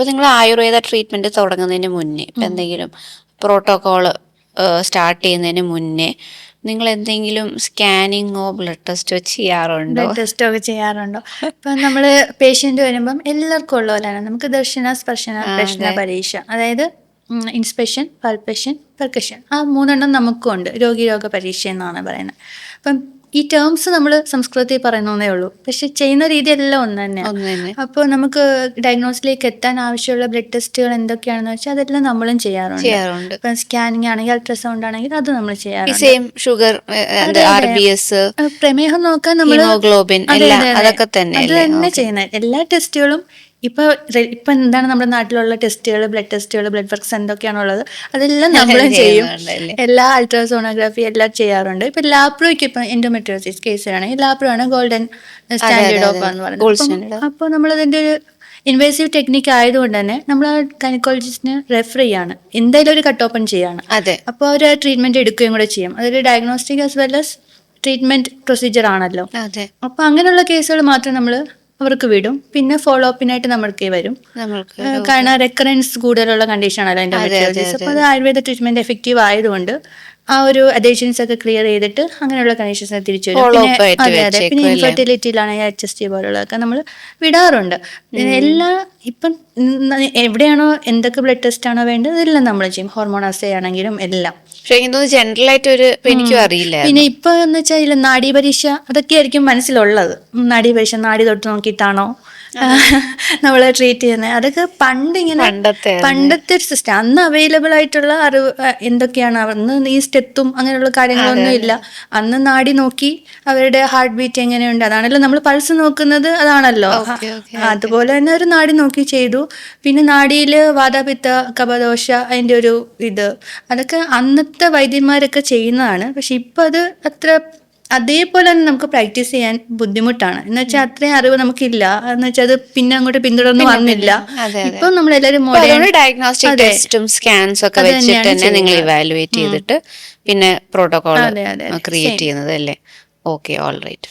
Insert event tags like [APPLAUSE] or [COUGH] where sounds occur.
അപ്പോൾ നിങ്ങൾ ആയുർവേദ ട്രീറ്റ്മെന്റ് തുടങ്ങുന്നതിന് മുന്നേ ഇപ്പം എന്തെങ്കിലും പ്രോട്ടോകോൾ സ്റ്റാർട്ട് ചെയ്യുന്നതിന് മുന്നേ നിങ്ങൾ എന്തെങ്കിലും സ്കാനിങ്ങോ ബ്ലഡ് ടെസ്റ്റോ ചെയ്യാറുണ്ടോ? ബ്ലഡ് ടെസ്റ്റോ ഒക്കെ ചെയ്യാറുണ്ടോ? ഇപ്പം നമ്മൾ പേഷ്യന്റ് വരുമ്പം എല്ലാവർക്കും ഉള്ള പോലെയാണ്. നമുക്ക് ദർശന സ്പർശന ദർശന പ്രശ്ന പരീക്ഷ. അതായത് ഇൻസ്പെക്ഷൻ പൾപ്പേഷൻ പെർക്കഷൻ ആ മൂന്നെണ്ണം നമുക്കും ഉണ്ട്. രോഗി രോഗ പരീക്ഷ എന്നാണ് പറയുന്നത്. അപ്പം ഈ ടേംസ് നമ്മൾ സംസ്കൃതത്തിൽ പറയുന്നതേ ഉള്ളൂ. പക്ഷെ ചെയ്യുന്ന രീതി എല്ലാം ഒന്ന് തന്നെ. അപ്പോൾ നമുക്ക് ഡയഗ്നോസിലേക്ക് എത്താൻ ആവശ്യമുള്ള ബ്ലഡ് ടെസ്റ്റുകൾ എന്തൊക്കെയാണെന്ന് വെച്ചാൽ അതെല്ലാം നമ്മളും ചെയ്യാറുണ്ട്. ചെയ്യാറുണ്ട്. ഇപ്പം സ്കാനിങ് ആണെങ്കിൽ അൾട്രാസൗണ്ട് ആണെങ്കിൽ അത് നമ്മൾ ചെയ്യാറുണ്ട്. Same sugar R B S പ്രമേഹം നോക്കാൻ നമ്മൾ ഹീമോഗ്ലോബിൻ അതൊക്കെ തന്നെ അത്? തന്നെ ചെയ്യുന്നത്. എല്ലാ ടെസ്റ്റുകളും ഇപ്പൊ റെ- ഇപ്പൊ എന്താണ് നമ്മുടെ നാട്ടിലുള്ള ടെസ്റ്റുകൾ ബ്ലഡ് ടെസ്റ്റുകൾ ബ്ലഡ് വർക്ക്സ് എന്തൊക്കെയാണുള്ളത്? അതെല്ലാം [LAUGHS] നമ്മളും ചെയ്യും? എല്ലാ അൾട്രാസോണോഗ്രാഫി എല്ലാം ചെയ്യാറുണ്ട്. ഇപ്പൊ ലാപ്രോയ്ക്ക് ഇപ്പൊ എൻഡോമെട്രോസിസ് കേസിലാണെങ്കിൽ ലാപ്രോ ആണ് ഗോൾഡൻ സ്റ്റാൻഡേർഡ് ഓഫ് എന്ന് പറയുന്നത്. അപ്പോൾ നമ്മൾ അതിന്റെ ഒരു ഇൻവേസീവ് ടെക്നിക്ക് ആയതുകൊണ്ട് തന്നെ നമ്മൾ ആ ഗൈനക്കോളജിസ്റ്റിന് റെഫർ ചെയ്യാണ്. എന്തായാലും ഒരു കട്ട് ഓപ്പൺ ചെയ്യാണ്. അതെ. അപ്പോൾ അവർ ട്രീറ്റ്മെന്റ് എടുക്കുകയും കൂടെ ചെയ്യും. അതൊരു diagnostic as well as treatment procedure ആണല്ലോ. അതെ. അപ്പോൾ അങ്ങനെയുള്ള കേസുകൾ മാത്രം നമ്മൾ അവർക്ക് വിടും. പിന്നെ ഫോളോ അപ്പിനായിട്ട് നമ്മൾക്ക് വരും. കാരണം റെക്കറൻസ് കൂടുതലുള്ള കണ്ടീഷൻ ആണല്ലോ അതിന്റെ അപ്പൊ അത്. ആയുർവേദ ട്രീറ്റ്മെന്റ് എഫക്റ്റീവ് ആയതുകൊണ്ട് ആ ഒരു അഡേഷൻസ് ഒക്കെ ക്ലിയർ ചെയ്തിട്ട് അങ്ങനെയുള്ള കണ്ടീഷൻസ് തിരിച്ചു വരും പിന്നെ അതെ അതെ. പിന്നെ ഇൻഫെർട്ടിലിറ്റിയിലാണ് അല്ലേ? ഇൻഫെർട്ടിലിറ്റിയിലാണെങ്കിൽ എച്ച് എസ് ടി പോലുള്ളതൊക്കെ നമ്മൾ വിടാറുണ്ട്. എല്ലാ ഇപ്പം എവിടെയാണോ എന്തൊക്കെ ബ്ലഡ് ടെസ്റ്റ് ആണോ വേണ്ടത് ഇതെല്ലാം നമ്മൾ ചെയ്യും. ഹോർമോൺ അസേ ആണെങ്കിലും എല്ലാം. പക്ഷെ എനിക്ക് ജനറൽ ആയിട്ട് ഒരു എനിക്കും അറിയില്ല പിന്നെ ഇപ്പൊ എന്ന് വെച്ചാൽ നാഡീപരീക്ഷ അതൊക്കെ ആയിരിക്കും മനസ്സിലുള്ളത് നാഡീപരീക്ഷ നാഡി തൊട്ട് നോക്കിയിട്ടാണോ? [LAUGHS] നമ്മൾ ട്രീറ്റ് ചെയ്യുന്നത് അതൊക്കെ പണ്ട് ഇങ്ങനെ പണ്ടത്തെ ഒരു സിസ്റ്റം അന്ന് അവൈലബിൾ ആയിട്ടുള്ള അറിവ് എന്തൊക്കെയാണ്? അന്ന് ഈ സ്റ്റെത്തും അങ്ങനെയുള്ള കാര്യങ്ങളൊന്നും ഇല്ല. അന്ന് നാടി നോക്കി അവരുടെ ഹാർട്ട് ബീറ്റ് എങ്ങനെയുണ്ട്? അതാണല്ലോ നമ്മൾ പൾസ് നോക്കുന്നത് അതാണല്ലോ. അതുപോലെ തന്നെ ഒരു നാടി നോക്കി ചെയ്തു. പിന്നെ നാടിയിൽ വാതാപിത്ത കപദോഷ അതിന്റെ ഒരു ഇത്. അതൊക്കെ അന്നത്തെ വൈദ്യന്മാരൊക്കെ ചെയ്യുന്നതാണ്. പക്ഷെ ഇപ്പൊ അത് അത്ര അതേപോലെ തന്നെ നമുക്ക് പ്രാക്ടീസ് ചെയ്യാൻ ബുദ്ധിമുട്ടാണ്. എന്ന് വെച്ചാൽ അത്രയും അറിവ് നമുക്കില്ല. എന്ന് വെച്ചാൽ അത് പിന്നെ അങ്ങോട്ട് പിന്തുടർന്ന് വന്നില്ല. ഇപ്പൊ നമ്മൾ എല്ലാവരും ഡയഗ്നോസ്റ്റിക് ടെസ്റ്റും സ്കാൻസ് ഒക്കെ വെച്ചിട്ട് തന്നെ നിങ്ങൾ ഇവാലുവേറ്റ് ചെയ്തിട്ട് പിന്നെ പ്രോട്ടോകോൾ. ക്രിയേറ്റ്. ചെയ്യുന്നത് അല്ലേ? Okay all right